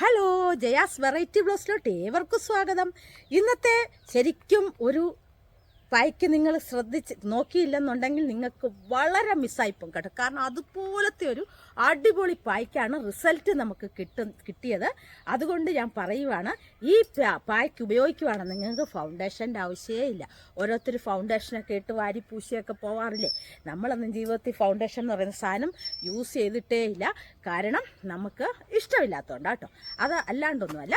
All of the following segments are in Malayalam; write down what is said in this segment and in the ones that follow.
ഹലോ ജയാസ് വെറൈറ്റി ബ്ലോസിലോട്ട് ഏവർക്കും സ്വാഗതം ഇന്നത്തെ ശരിക്കും ഒരു പായ്ക്ക് നിങ്ങൾ ശ്രദ്ധിച്ച് നോക്കിയില്ലെന്നുണ്ടെങ്കിൽ നിങ്ങൾക്ക് വളരെ മിസ്സായിപ്പോകും കേട്ടോ. കാരണം അതുപോലത്തെ ഒരു അടിപൊളി പായ്ക്കാണ് റിസൾട്ട് നമുക്ക് കിട്ടും കിട്ടിയത്. അതുകൊണ്ട് ഞാൻ പറയുവാണ് ഈ പായ്ക്ക് ഉപയോഗിക്കുവാണ് നിങ്ങൾക്ക് ഫൗണ്ടേഷന്റെ ആവശ്യമേ ഇല്ല. ഓരോരുത്തർ ഫൗണ്ടേഷനൊക്കെ ഇട്ട് വാരി പൂശിയൊക്കെ പോവാറില്ലേ? നമ്മളൊന്നും ജീവിതത്തിൽ ഫൗണ്ടേഷൻ എന്ന് പറയുന്ന സാധനം യൂസ് ചെയ്തിട്ടേ ഇല്ല. കാരണം നമുക്ക് ഇഷ്ടമില്ലാത്തതുകൊണ്ട് കേട്ടോ. അത് അല്ലാണ്ടൊന്നുമല്ല.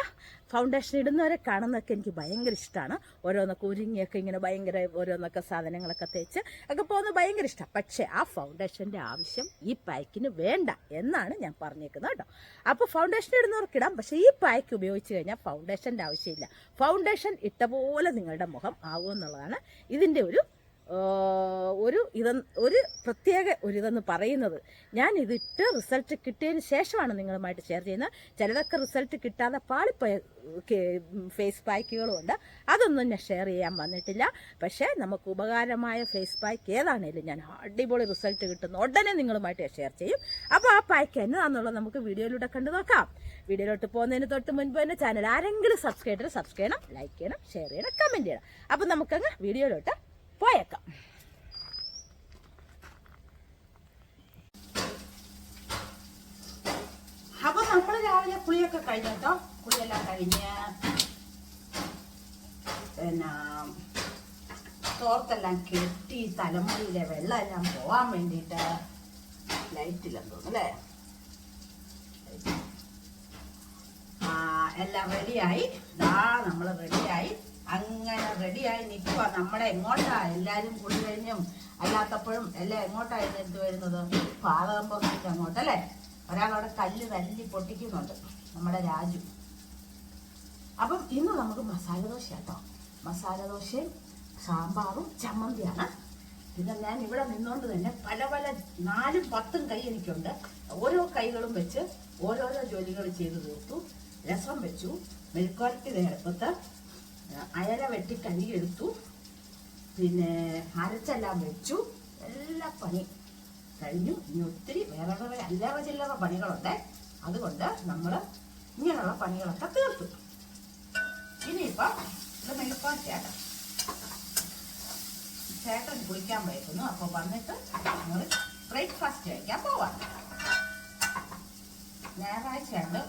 ഫൗണ്ടേഷൻ ഇടുന്നവരെ കാണുന്നതൊക്കെ എനിക്ക് ഭയങ്കര ഇഷ്ടമാണ് ഓരോന്നൊക്കെ ഉരുങ്ങിയൊക്കെ ഇങ്ങനെ ഭയങ്കര ഓരോന്നൊക്കെ സാധനങ്ങളൊക്കെ തേച്ച് ഒക്കെ പോകുന്നത് ഭയങ്കര ഇഷ്ടമാണ് പക്ഷേ ആ ഫൗണ്ടേഷന്റെ ആവശ്യം ഈ പായ്ക്കിന് വേണ്ട എന്നാണ് ഞാൻ പറഞ്ഞേക്കുന്നത് കേട്ടോ. അപ്പോൾ ഫൗണ്ടേഷൻ ഇടുന്നവർക്ക് ഇടാം. പക്ഷേ ഈ പായ്ക്ക് ഉപയോഗിച്ച് കഴിഞ്ഞാൽ ഫൗണ്ടേഷന്റെ ആവശ്യമില്ല. ഫൗണ്ടേഷൻ ഇട്ട പോലെ നിങ്ങളുടെ മുഖം ആകുമെന്നുള്ളതാണ് ഇതിന്റെ ഒരു ഒരു ഇത് ഒരു പ്രത്യേക ഒരു ഇതെന്ന് പറയുന്നത്. ഞാൻ ഇതിട്ട് റിസൾട്ട് കിട്ടിയതിന് ശേഷമാണ് നിങ്ങളുമായിട്ട് ഷെയർ ചെയ്യുന്നത്. ചിലതൊക്കെ റിസൾട്ട് കിട്ടാതെ പാളിപ്പോയ ഫേസ് പാക്കുകളും ഉണ്ട്. അതൊന്നും ഞാൻ ഷെയർ ചെയ്യാൻ വന്നിട്ടില്ല. പക്ഷേ നമുക്ക് ഉപകാരമായ ഫേസ് പാക്ക് ഏതാണേലും ഞാൻ അടിപൊളി റിസൾട്ട് കിട്ടുന്ന ഉടനെ നിങ്ങളുമായിട്ട് ഷെയർ ചെയ്യും. അപ്പോൾ ആ പാക്ക് എന്നതാണെന്നുള്ളത് നമുക്ക് വീഡിയോയിലൂടെ കണ്ടു നോക്കാം. വീഡിയോയിലോട്ട് പോകുന്നതിന് തൊട്ട് മുൻപ് തന്നെ ചാനൽ ആരെങ്കിലും സബ്സ്ക്രൈബ് ചെയ്യണം സബ്സ്ക്രൈബ് ചെയ്യണം ലൈക്ക് ചെയ്യണം ഷെയർ ചെയ്യണം കമന്റ് ചെയ്യണം. അപ്പോൾ നമുക്കങ്ങ് വീഡിയോയിലോട്ട് പോയേക്കാം. അപ്പൊ നമ്മൾ രാവിലെ കുളിയൊക്കെ കഴിഞ്ഞോ കുളിയെല്ലാം കഴിഞ്ഞ് പിന്നെ തോർത്തെല്ലാം കെട്ടി തലമുടിയിലെ വെള്ളം എല്ലാം പോവാൻ വേണ്ടിയിട്ട് ലൈറ്റില്ലെന്ന് തോന്നുന്നു അല്ലേ? എല്ലാം റെഡിയായി ദാ നമ്മൾ റെഡിയായി അങ്ങനെ റെഡിയായി നിൽക്കുക നമ്മളെ എങ്ങോട്ടാ എല്ലാവരും കൂടി കഴിഞ്ഞും? അല്ലാത്തപ്പോഴും എല്ലാം എങ്ങോട്ടായിരുന്നു എന്ത് വരുന്നത്? പാതകം പുറത്തേക്ക് അങ്ങോട്ടല്ലേ ഒരാളവിടെ കല്ല് തല്ലി പൊട്ടിക്കുന്നുണ്ട് നമ്മുടെ രാജു. അപ്പം ഇന്ന് നമുക്ക് മസാല ദോശ കേട്ടോ. മസാല ദോശയും സാമ്പാറും ചമ്മന്തിയാണ്. പിന്നെ ഞാൻ ഇവിടെ നിന്നുകൊണ്ട് തന്നെ പല പല നാലും പത്തും കൈ എനിക്കുണ്ട്. ഓരോ കൈകളും വെച്ച് ഓരോരോ ജോലികൾ ചെയ്തു തീർത്തു. രസം വെച്ചു. മെഴുക്കുവരട്ടി നേരപ്പത്ത് അയല വെട്ടി കഴുകിയെടുത്തു. പിന്നെ അരച്ചെല്ലാം വെച്ചു. എല്ലാ പണി കഴിഞ്ഞു. ഇനി ഒത്തിരി വേറെ അല്ലറ ചില്ലറ പണികളുണ്ട് അതുകൊണ്ട് നമ്മൾ ഇങ്ങനെയുള്ള പണികളൊക്കെ തീർത്തു. ഇനിയിപ്പോൾ ഇത് മെഴുപ്പാൻ ചേട്ടൻ ചേട്ടൻ കുളിക്കാൻ വയ്ക്കുന്നു അപ്പോൾ വന്നിട്ട് നമ്മൾ ബ്രേക്ക്ഫാസ്റ്റ് കഴിക്കാൻ പോവാം. ഞായറാഴ്ചയാണ്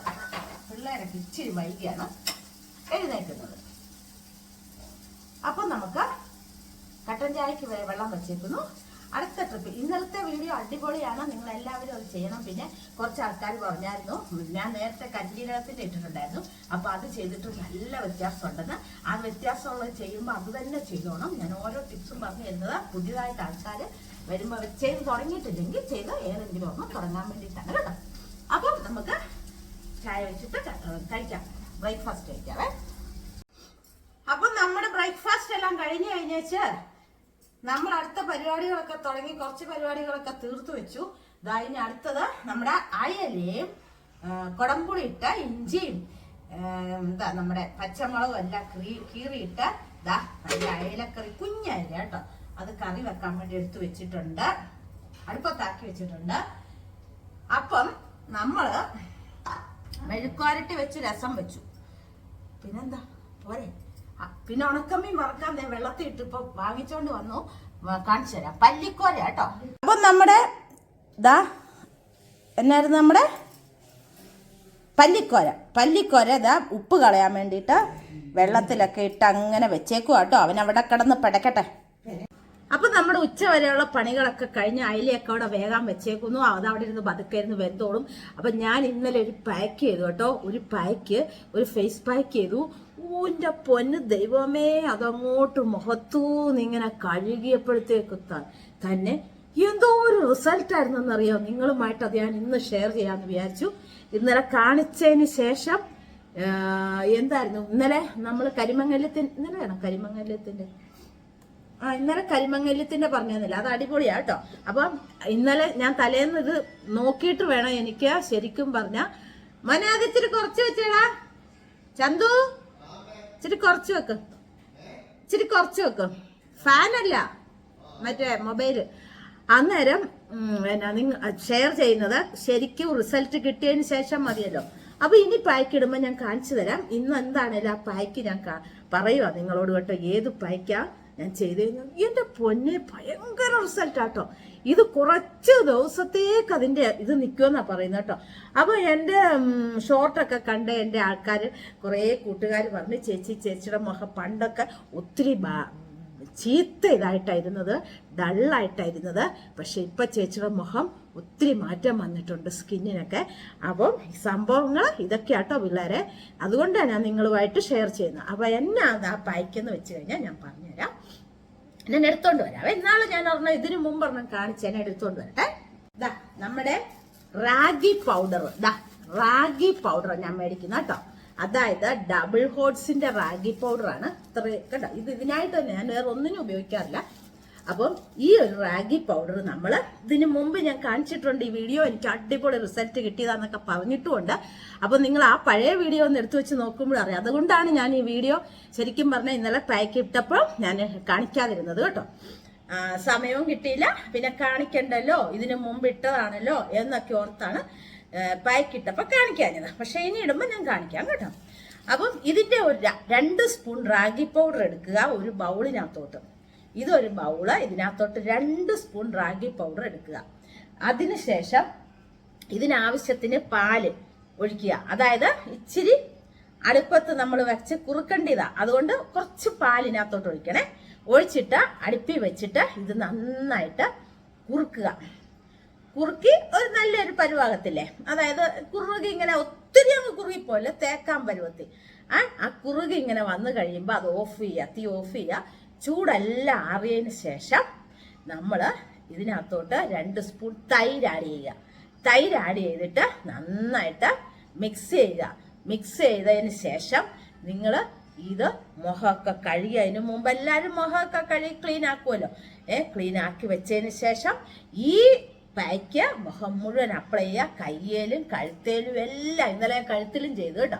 പിള്ളേരൊക്കെ ഇച്ചിരി വൈകിയാണ് എഴുന്നേക്കുന്നത് അപ്പം നമുക്ക് കട്ടൻ ചായക്ക് വെള്ളം വെച്ചേക്കുന്നു. അടുത്ത ട്രിപ്പ് ഇന്നലത്തെ വീഡിയോ അടിപൊളിയാണ്. നിങ്ങൾ എല്ലാവരും അത് ചെയ്യണം. പിന്നെ കുറച്ച് ആൾക്കാർ പറഞ്ഞായിരുന്നു. ഞാൻ നേരത്തെ കല്ലിനകത്തിന്റെ ഇട്ടിട്ടുണ്ടായിരുന്നു. അപ്പൊ അത് ചെയ്തിട്ട് നല്ല വ്യത്യാസമുണ്ടെന്ന്. ആ വ്യത്യാസമുള്ളത് ചെയ്യുമ്പോൾ അത് തന്നെ ചെയ്തോണം. ഞാൻ ഓരോ ടിപ്സും പറഞ്ഞു തരുന്നത് പുതിയതായിട്ട് ആൾക്കാർ വരുമ്പോൾ ചെയ്ത് തുടങ്ങിയിട്ടില്ലെങ്കിൽ ചെയ്ത് ഏതെങ്കിലും ഒന്ന് തുടങ്ങാൻ വേണ്ടിയിട്ടാണ് കേട്ടോ. അപ്പം നമുക്ക് ചായ വെച്ചിട്ട് കഴിക്കാം. ബ്രേക്ക്ഫാസ്റ്റ് കഴിക്കാവേ അപ്പൊ നമ്മുടെ ബ്രേക്ക്ഫാസ്റ്റ് എല്ലാം കഴിഞ്ഞു കഴിഞ്ഞേച്ച് നമ്മൾ അടുത്ത പരിപാടികളൊക്കെ തുടങ്ങി കുറച്ച് പരിപാടികളൊക്കെ തീർത്തു വെച്ചു. ഇനി അടുത്തത് നമ്മുടെ അയലയും കുടംപുളി ഇട്ട ഇഞ്ചിയും എന്താ നമ്മുടെ പച്ചമുളകും എല്ലാം കീ കീറിയിട്ട് ഇതാ നല്ല അയലക്കറി കുഞ്ഞയല കേട്ടോ. അത് കറി വെക്കാൻ വേണ്ടി എടുത്തു വെച്ചിട്ടുണ്ട്. അടുപ്പത്താക്കി വെച്ചിട്ടുണ്ട്. അപ്പം നമ്മൾ മെഴുക്കുവരട്ടി വെച്ച് രസം വെച്ചു. പിന്നെന്താ? പോരെ. പിന്നെ ഉണക്കമ്മീൻ വറുക്കാൻ വെള്ളത്തിൽ ഇട്ട് ഇപ്പൊ വാങ്ങിച്ചോണ്ട് വന്നു. കാണിച്ചു തരാം. പല്ലിക്കോര കേട്ടോ. അപ്പൊ നമ്മുടെ ദാ എന്നായിരുന്നു നമ്മുടെ? പല്ലിക്കോര. പല്ലിക്കോര ഇതാ ഉപ്പ് കളയാൻ വേണ്ടിയിട്ട് വെള്ളത്തിലൊക്കെ ഇട്ട് അങ്ങനെ വെച്ചേക്കു കേട്ടോ. അവൻ അവിടെ കിടന്ന് പിടക്കട്ടെ. അപ്പൊ നമ്മുടെ ഉച്ച വരെയുള്ള പണികളൊക്കെ കഴിഞ്ഞ് അയിലയൊക്കെ അവിടെ വേഗം വെച്ചേക്കുന്നു. അത് അവിടെ ഇരുന്ന് പതുക്കെ ഇരുന്ന് വെന്തോളും. അപ്പൊ ഞാൻ ഇന്നലെ ഒരു പാക്ക് ചെയ്തു കേട്ടോ. ഒരു പാക്ക് ഒരു ഫേസ് പാക്ക് ചെയ്തു. ഊന്റെ പൊന്ന് ദൈവമേ അതങ്ങോട്ട് മുഖത്തൂന്ന് ഇങ്ങനെ കഴുകിയപ്പോഴത്തേക്ക് തന്നെ എന്തോ ഒരു റിസൾട്ട് ആയിരുന്നെന്നറിയോ? നിങ്ങളുമായിട്ട് അത് ഞാൻ ഇന്ന് ഷെയർ ചെയ്യാമെന്ന് വിചാരിച്ചു. ഇന്നലെ കാണിച്ചതിന് ശേഷം എന്തായിരുന്നു? ഇന്നലെ നമ്മൾ കരിമങ്ങല്യത്തിന് ഇന്നലെയാണ് കരിമങ്ങല്യത്തിന്റെ? ആ ഇന്നലെ കരിമങ്ങല്യത്തിന്റെ പറഞ്ഞിരുന്നില്ല അത് അടിപൊളിയാ കേട്ടോ. അപ്പം ഇന്നലെ ഞാൻ തലേന്ന് ഇത് നോക്കിയിട്ട് വേണം എനിക്ക് ശരിക്കും പറഞ്ഞ. മനാദ് കുറച്ച് വെച്ചേടാ. ചന്തു? ഇച്ചിരി കുറച്ച് വെക്ക്. ഇച്ചിരി കുറച്ച് വെക്ക്. ഫാനല്ല. മറ്റേ മൊബൈൽ. അന്നേരം പിന്നെ നിങ്ങൾ ഷെയർ ചെയ്യുന്നത് ശരിക്കും റിസൾട്ട് കിട്ടിയതിന് ശേഷം മതിയല്ലോ. അപ്പൊ ഇനി പായ്ക്ക് ഇടുമ്പോൾ ഞാൻ കാണിച്ചു തരാം. ഇന്ന് എന്താണേലും ആ പായ്ക്ക് ഞാൻ പറയുക നിങ്ങളോട് കേട്ടോ. ഏത് പായ്ക്കാ ഞാൻ ചെയ്ത് കഴിഞ്ഞാൽ എന്റെ പൊന്നെ ഭയങ്കര റിസൾട്ട് ആട്ടോ. ഇത് കുറച്ച് ദിവസത്തേക്ക് അതിന്റെ ഇത് നിൽക്കുമെന്നാണ് പറയുന്നത് കേട്ടോ. അപ്പോൾ എന്റെ ഷോർട്ടൊക്കെ കണ്ട എന്റെ ആൾക്കാർ കുറേ കൂട്ടുകാർ പറഞ്ഞു ചേച്ചി ചേച്ചിയുടെ മുഖം പണ്ടൊക്കെ ഒത്തിരി ചീത്ത ഇതായിട്ടായിരുന്നത് ഡള്ളായിട്ടായിരുന്നത് പക്ഷെ ഇപ്പം ചേച്ചിയുടെ മുഖം ഒത്തിരി മാറ്റം വന്നിട്ടുണ്ട് സ്കിന്നിനൊക്കെ. അപ്പം സംഭവങ്ങൾ ഇതൊക്കെയാട്ടോ പിള്ളേരെ. അതുകൊണ്ടാണ് ഞാൻ നിങ്ങളുമായിട്ട് ഷെയർ ചെയ്യുന്നത്. അപ്പോൾ എന്നാ അത് ആ പായ്ക്കെന്ന് വെച്ച് കഴിഞ്ഞാൽ ഞാൻ പറഞ്ഞുതരാം. ഞാൻ എടുത്തോണ്ട് വരാം. എന്നാലും ഞാൻ പറഞ്ഞ ഇതിനു മുമ്പ് പറഞ്ഞ കാണിച്ച് ഞാൻ എടുത്തോണ്ട് വരട്ടെ. ദാ നമ്മുടെ റാഗി പൗഡർ ദാ റാഗി പൗഡർ ഞാൻ മേടിക്കുന്ന കേട്ടോ. അതായത് ഡബിൾ ഹോട്ട്സിന്റെ റാഗി പൗഡർ ആണ്. ഇത്ര കേട്ടോ ഇത് ഇതിനായിട്ട് തന്നെ ഞാൻ വേറെ ഒന്നിനും ഉപയോഗിക്കാറില്ല. അപ്പം ഈ ഒരു റാഗി പൗഡർ നമ്മൾ ഇതിന് മുമ്പ് ഞാൻ കാണിച്ചിട്ടുണ്ട് ഈ വീഡിയോ എനിക്ക് അടിപൊളി റിസൾട്ട് കിട്ടിയതാന്നൊക്കെ പറഞ്ഞിട്ടുമുണ്ട്. അപ്പം നിങ്ങൾ ആ പഴയ വീഡിയോ ഒന്ന് എടുത്തു വെച്ച് നോക്കുമ്പോൾ അറിയാം. അതുകൊണ്ടാണ് ഞാൻ ഈ വീഡിയോ ശരിക്കും പറഞ്ഞാൽ ഇന്നലെ പാക്ക് ഇട്ടപ്പോൾ ഞാൻ കാണിക്കാതിരുന്നത് കേട്ടോ. സമയവും കിട്ടിയില്ല. പിന്നെ കാണിക്കണ്ടല്ലോ? ഇതിന് മുമ്പ് ഇട്ടതാണല്ലോ? എന്നൊക്കെ ഓർത്താണ് പാക്ക് ഇട്ടപ്പോൾ കാണിക്കാഞ്ഞത്. പക്ഷേ ഇനി ഇടുമ്പോൾ ഞാൻ കാണിക്കാം കേട്ടോ. അപ്പം ഇതിന്റെ ഒരു രണ്ട് സ്പൂൺ റാഗി പൗഡർ എടുക്കുക ഒരു ബൗളിനകത്തോട്ട് ഇതൊരു ബൗൾ. ഇതിനകത്തോട്ട് രണ്ട് സ്പൂൺ റാഗി പൗഡർ എടുക്കുക. അതിനുശേഷം ഇതിനാവശ്യത്തിന് പാൽ ഒഴിക്കുക. അതായത് ഇച്ചിരി അടുപ്പത്ത് നമ്മൾ വെച്ച് കുറുക്കണ്ടിയതാ അതുകൊണ്ട് കുറച്ച് പാലിനകത്തോട്ട് ഒഴിക്കണേ. ഒഴിച്ചിട്ട് അടുപ്പി വെച്ചിട്ട് ഇത് നന്നായിട്ട് കുറുക്കുക. കുറുക്കി ഒരു നല്ലൊരു പരുവാകത്തില്ലേ? അതായത് കുറുകി ഇങ്ങനെ ഒത്തിരി അങ്ങ് കുറുകിപ്പോലെ തേക്കാൻ പരുവത്തിൽ. ആ ആ കുറുകി ഇങ്ങനെ വന്നു കഴിയുമ്പോൾ അത് ഓഫ് ചെയ്യുക. തീ ഓഫ് ചെയ്യുക. ചൂടെല്ലാം ആറിയതിന് ശേഷം നമ്മൾ ഇതിനകത്തോട്ട് രണ്ട് സ്പൂൺ തൈര് ആഡ് ചെയ്യുക. തൈര് ആഡ് ചെയ്തിട്ട് നന്നായിട്ട് മിക്സ് ചെയ്യുക. മിക്സ് ചെയ്തതിന് ശേഷം നിങ്ങൾ ഇത് മുഖമൊക്കെ കഴുകി അതിന് മുമ്പ് എല്ലാവരും മുഖമൊക്കെ കഴുകി ക്ലീൻ ആക്കുമല്ലോ ഏ ക്ലീൻ ആക്കി വെച്ചതിന് ശേഷം ഈ പാക്ക് മുഖം മുഴുവൻ അപ്ലൈ ചെയ്യുക. കയ്യേലും കഴുത്തേലും എല്ലാം ഇന്നലെ കഴുത്തിലും ചെയ്തു കേട്ടോ.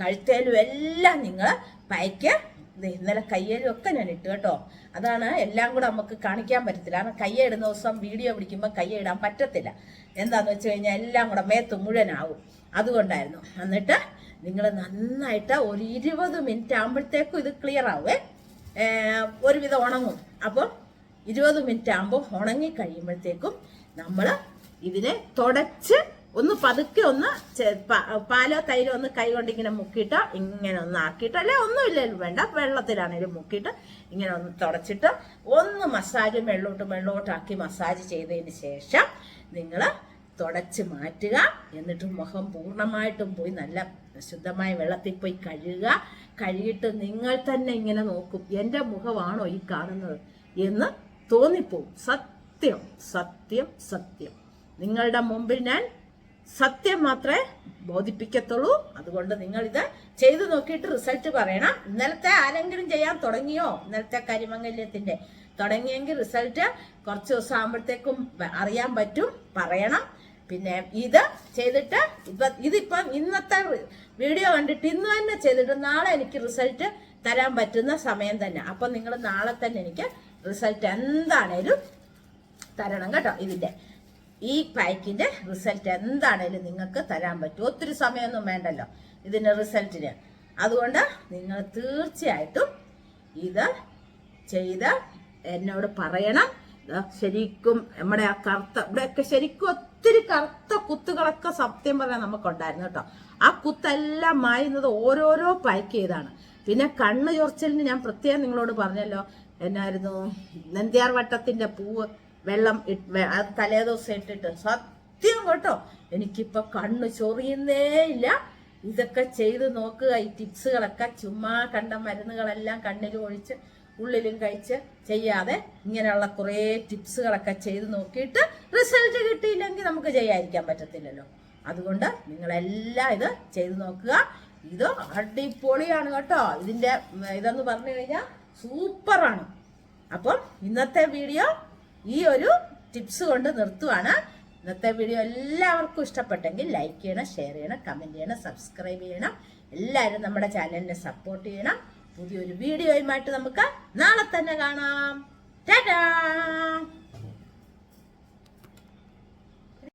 കഴുത്തേലും എല്ലാം നിങ്ങൾ പായ്ക്ക് ദേ ഇന്നലെ കയ്യേലും ഒക്കെ ഞാൻ ഇട്ടു കേട്ടോ. അതാണ് എല്ലാം കൂടെ നമുക്ക് കാണിക്കാൻ പറ്റത്തില്ല. കാരണം കയ്യ ഇടുന്ന ദിവസം വീഡിയോ പിടിക്കുമ്പോൾ കയ്യ ഇടാൻ പറ്റത്തില്ല. എന്താന്ന് വെച്ച് കഴിഞ്ഞാൽ എല്ലാം കൂടെ മേത്ത് മുഴുവനാവും. അതുകൊണ്ടായിരുന്നു. എന്നിട്ട് നിങ്ങൾ നന്നായിട്ട് ഒരു ഇരുപത് മിനിറ്റ് ആകുമ്പോഴത്തേക്കും ഇത് ക്ലിയർ ആവേ. ഒരുവിധം ഉണങ്ങും. അപ്പം ഇരുപത് മിനിറ്റ് ആകുമ്പോൾ ഉണങ്ങി കഴിയുമ്പോഴത്തേക്കും നമ്മൾ ഇതിനെ തുടച്ച് ഒന്ന് പതുക്കെ ഒന്ന് പാലോ തൈരോ ഒന്ന് കൈ കൊണ്ട് ഇങ്ങനെ മുക്കിയിട്ട് ഇങ്ങനെ ഒന്ന് ആക്കിയിട്ട് അല്ലെ ഒന്നുമില്ലല്ലോ വേണ്ട വെള്ളത്തിലാണെങ്കിലും മുക്കിയിട്ട് ഇങ്ങനെ ഒന്ന് തുടച്ചിട്ട് ഒന്ന് മസാജ് വെള്ളോട്ട് വെള്ളോട്ടാക്കി മസാജ് ചെയ്തതിന് ശേഷം നിങ്ങൾ തുടച്ച് മാറ്റുക. എന്നിട്ട് മുഖം പൂർണമായിട്ടും പോയി നല്ല ശുദ്ധമായ വെള്ളത്തിൽ പോയി കഴുകുക. കഴുകിയിട്ട് നിങ്ങൾ തന്നെ ഇങ്ങനെ നോക്കും എന്റെ മുഖമാണോ ഈ കാണുന്നത്? എന്ന് തോന്നിപ്പോവും. സത്യം സത്യം സത്യം. നിങ്ങളുടെ മുമ്പിൽ ഞാൻ സത്യം മാത്രമേ ബോധിപ്പിക്കത്തുള്ളൂ. അതുകൊണ്ട് നിങ്ങൾ ഇത് ചെയ്തു നോക്കിയിട്ട് റിസൾട്ട് പറയണം. ഇന്നലത്തെ ആരെങ്കിലും ചെയ്യാൻ തുടങ്ങിയോ? ഇന്നലത്തെ കരിമംഗല്യത്തിന്റെ തുടങ്ങിയെങ്കിൽ റിസൾട്ട് കുറച്ച് ദിവസം ആകുമ്പോഴത്തേക്കും അറിയാൻ പറ്റും. പറയണം. പിന്നെ ഇത് ചെയ്തിട്ട് ഇപ്പൊ ഇതിപ്പം ഇന്നത്തെ വീഡിയോ കണ്ടിട്ട് ഇന്ന് തന്നെ ചെയ്തിട്ട് നാളെ എനിക്ക് റിസൾട്ട് തരാൻ പറ്റുന്ന സമയം തന്നെ. അപ്പൊ നിങ്ങൾ നാളെ തന്നെ എനിക്ക് റിസൾട്ട് എന്താണേലും തരണം കേട്ടോ ഇതിന്റെ. ഈ പാക്കിന്റെ റിസൾട്ട് എന്താണേലും നിങ്ങൾക്ക് തരാൻ പറ്റും. ഒത്തിരി സമയമൊന്നും വേണ്ടല്ലോ ഇതിന്റെ റിസൾട്ടിന്. അതുകൊണ്ട് നിങ്ങൾ തീർച്ചയായിട്ടും ഇത് ചെയ്ത് എന്നോട് പറയണം. ശരിക്കും നമ്മുടെ ആ കറുത്ത ഇവിടെയൊക്കെ ശരിക്കും ഒത്തിരി കറുത്ത കുത്തുകളൊക്കെ സത്യം പറയാൻ നമുക്കുണ്ടായിരുന്നു കേട്ടോ. ആ കുത്തെല്ലാം മായുന്നത് ഓരോരോ പാക്ക് ചെയ്താണ് പിന്നെ കണ്ണ് ചൊറിച്ചലിന് ഞാൻ പ്രത്യേകം നിങ്ങളോട് പറഞ്ഞല്ലോ എന്നായിരുന്നു നന്ദിയാർ വട്ടത്തിന്റെ പൂവ്. വെള്ളം ഇട്ട് അത് തലേദിവസം ഇട്ടിട്ട്. സത്യം കേട്ടോ. എനിക്കിപ്പോ കണ്ണ് ചൊറിയുന്നേ ഇല്ല. ഇതൊക്കെ ചെയ്ത് നോക്കുക. ഈ ടിപ്സുകളൊക്കെ ചുമ്മാ കണ്ട മരുന്നുകളെല്ലാം കണ്ണിൽ ഒഴിച്ച് ഉള്ളിലും കഴിച്ച് ചെയ്യാതെ ഇങ്ങനെയുള്ള കുറേ ടിപ്സുകളൊക്കെ ചെയ്ത് നോക്കിയിട്ട് റിസൾട്ട് കിട്ടിയില്ലെങ്കിൽ നമുക്ക് ചെയ്യാതിരിക്കാൻ പറ്റത്തില്ലല്ലോ. അതുകൊണ്ട് നിങ്ങളെല്ലാം ഇത് ചെയ്ത് നോക്കുക. ഇത് അടിപൊളിയാണ് കേട്ടോ. ഇതിന്റെ ഉം, ഇതെന്ന് പറഞ്ഞു കഴിഞ്ഞാൽ സൂപ്പറാണ്. അപ്പം ഇന്നത്തെ വീഡിയോ ഈ ഒരു ടിപ്സ് കൊണ്ട് നിർത്തുവാണ്. ഇന്നത്തെ വീഡിയോ എല്ലാവർക്കും ഇഷ്ടപ്പെട്ടെങ്കിൽ ലൈക്ക് ചെയ്യണം ഷെയർ ചെയ്യണം കമന്റ് ചെയ്യണം സബ്സ്ക്രൈബ് ചെയ്യണം. എല്ലാവരും നമ്മുടെ ചാനലിനെ സപ്പോർട്ട് ചെയ്യണം. പുതിയൊരു വീഡിയോയുമായിട്ട് നമുക്ക് നാളെ തന്നെ കാണാം. ടാറ്റാ